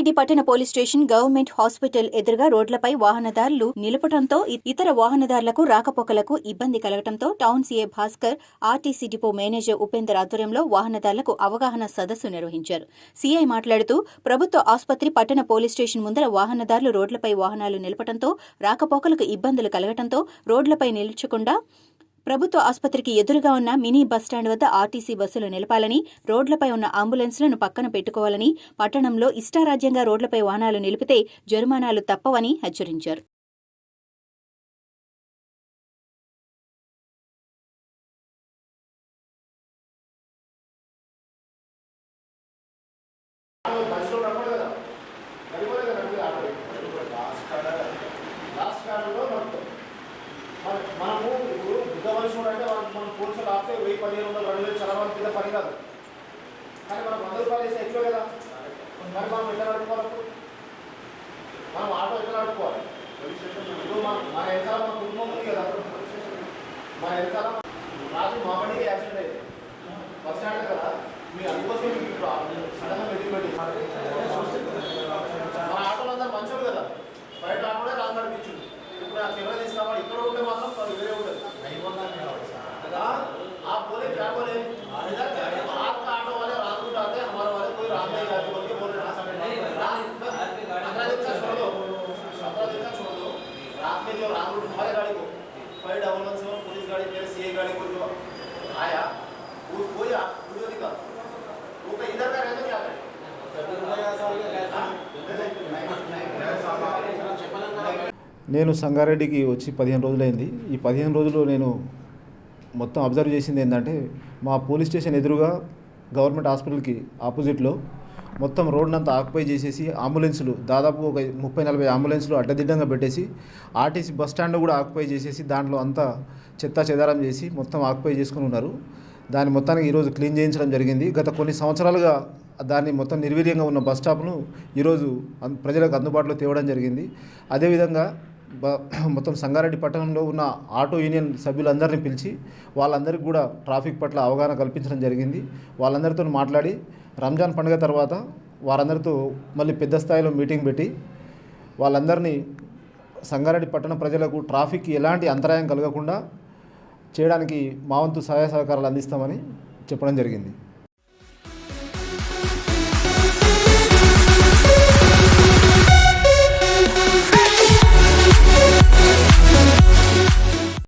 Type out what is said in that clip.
సంగారెడ్డి పట్టణ police station government hospital ఎదురుగా రోడ్లపై వాహనదారులు నిలపడంతో ఇతర వాహనదారులకు రాకపోకలకు ఇబ్బంది కలగడంతో town CA Bhaskar RTC depot manager Upender ఆధ్వర్యంలో వాహనదారులకు అవగాహన సదస్సు నిర్వహించారు. సీఐ మాట్లాడుతూ ప్రభుత్వ ఆసుపత్రి పట్టణ పోలీస్ స్టేషన్ ముందర వాహనదారులు రోడ్లపై వాహనాలు నిలపడంతో రాకపోకలకు ఇబ్బందులు కలగడంతో రోడ్లపై నిల్చకుండా ప్రభుత్వ ఆసుపత్రికి ఎదురుగా ఉన్న మినీ బస్టాండ్ వద్ద ఆర్టీసీ బస్సులు నిలపాలని రోడ్లపై ఉన్న అంబులెన్స్లను పక్కన పెట్టుకోవాలని పట్టణంలో ఇష్టారాజ్యంగా రోడ్లపై వాహనాలు నిలిపితే జరిమానాలు తప్పవని హెచ్చరించారు మనిషిలో నడపడు కదా నడిపోలే కదా నడిపి ఆటో లాస్ట్ కాడ లాస్ట్ కాడంలో నడుపుతాం మన మనము ఇప్పుడు బుద్ధ మనుషుడు అంటే మనం మనం పోలీసులు ఆపితే వెయ్యి పదిహేను వందలు రెండు వేలు చదవాలి కింద పని కాదు. కానీ మనం వంద రూపాయలు వేస్తే ఎక్కువ కదా. మరి మనం ఎట్లా నడుపుకోవాలి మనం ఆటో ఎట్లా నడుపుకోవాలి? ఇప్పుడు మన మన వెనకాల మన కుటుంబం ఉంది కదా. మన వెనకాల రాత్రి మా బండికి యాక్సిడెంట్ అయింది. जो रात रूट हमारे गाड़ी को five double one seven police गाड़ी मेरे सी गाड़ी को जो आया वो कोई वीडियो दिखा वो तो इधर का रहता क्या करे నేను సంగారెడ్డికి వచ్చి పదిహేను రోజులైంది ఈ పదిహేను రోజులు నేను మొత్తం అబ్జర్వ్ చేసింది ఏంటంటే మా పోలీస్ స్టేషన్ ఎదురుగా గవర్నమెంట్ హాస్పిటల్కి ఆపోజిట్లో మొత్తం రోడ్నంతా ఆక్యుపై చేసేసి అంబులెన్సులు దాదాపు ఒక ముప్పై నలభై అంబులెన్సులు అడ్డదిడ్డంగా పెట్టేసి ఆర్టీసీ బస్ స్టాండ్ కూడా ఆక్యుపై చేసేసి దాంట్లో అంతా చెత్త చెదారం చేసి మొత్తం ఆక్యుపై చేసుకుని ఉన్నారు. దాన్ని మొత్తానికి ఈరోజు క్లీన్ చేయించడం జరిగింది. గత కొన్ని సంవత్సరాలుగా దాన్ని మొత్తం నిర్వీర్యంగా ఉన్న బస్ స్టాప్ను ఈరోజు అందు ప్రజలకు అందుబాటులో తేవడం జరిగింది. అదేవిధంగా బ మొత్తం సంగారెడ్డి పట్టణంలో ఉన్న ఆటో యూనియన్ సభ్యులందరినీ పిలిచి వాళ్ళందరికీ కూడా ట్రాఫిక్ పట్ల అవగాహన కల్పించడం జరిగింది. వాళ్ళందరితో మాట్లాడి రంజాన్ పండుగ తర్వాత వారందరితో మళ్ళీ పెద్ద స్థాయిలో మీటింగ్ పెట్టి వాళ్ళందరినీ సంగారెడ్డి పట్టణ ప్రజలకు ట్రాఫిక్ ఎలాంటి అంతరాయం కలగకుండా చేయడానికి మా వంతు సహాయ సహకారాలు అందిస్తామని చెప్పడం జరిగింది.